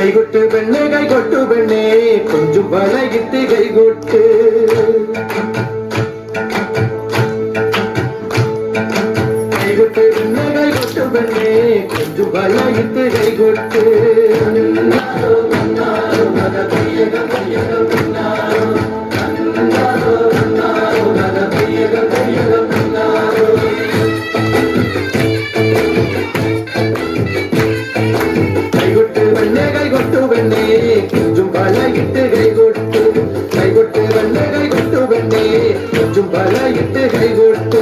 കൈകൊട്ട് പെണ്ണെ കൈകൊട്ടു പെണ്ണെ കൊഞ്ചും വളയിട്ട് കൈകൊട്ട് കൈകൊട്ട് പെണ്ണെ കൈകൊട്ടു പെണ്ണെ കൊഞ്ചും വളയിട്ട് കൈകൊട്ട് കൊഞ്ചും വളയിട്ട് കൈകൊട്ട്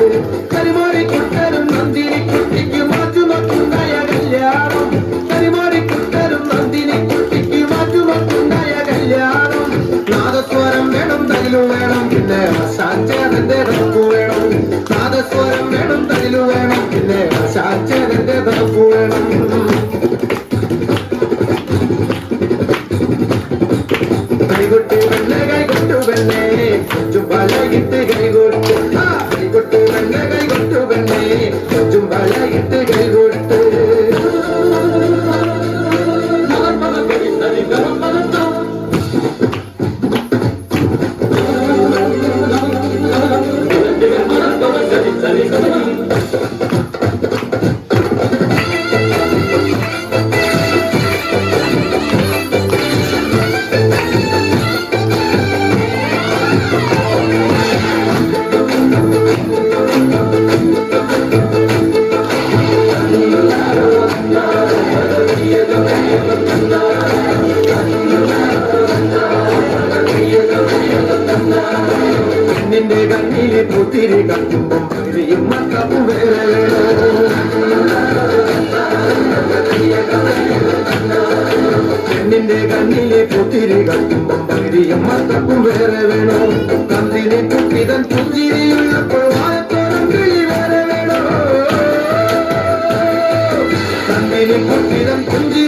കരിമാറി കുട്ടരും നന്ദിനി കുട്ടിക്ക് മാറ്റുമക്കുണ്ടായ കല്യാണം കരിമാറി കുട്ടരും നന്ദിനി കുട്ടിക്ക് മാറ്റുമക്കുണ്ടായ കല്യാണം നാദസ്വരം വേണം തകിലു വേണം പിന്നെ സാച്ചേതന്റെ തണുപ്പ് വേണം. നാദസ്വരം വേണം തകിലു വേണം പിന്നെ സാച്ചേതന്റെ തണുപ്പ് വേണം. കൈകൊട്ട് വെണ്ണ കൈകൊട്ടു ആ வெள்ளனை கொண்டு வெள்ளே கொஞ்சம் வளையிட்டு പുത്തിരി കത്തുമ്പം തിരിയും മക്കപ്പും വേറെ പെണ്ണിന്റെ കണ്ണിലെ പുത്തിരി കത്തുമ്പം തിരിയും മക്കപ്പും വേറെ വേണോ കന്നിനെ കുട്ടിതൻ പുഞ്ചിരിയുള്ളപ്പോൾ വാഴത്തോളം കിളി വേറെ വേണോ കണ്ണിനെ കുട്ടിതൻ പുഞ്ചിരിയുള്ളപ്പോൾ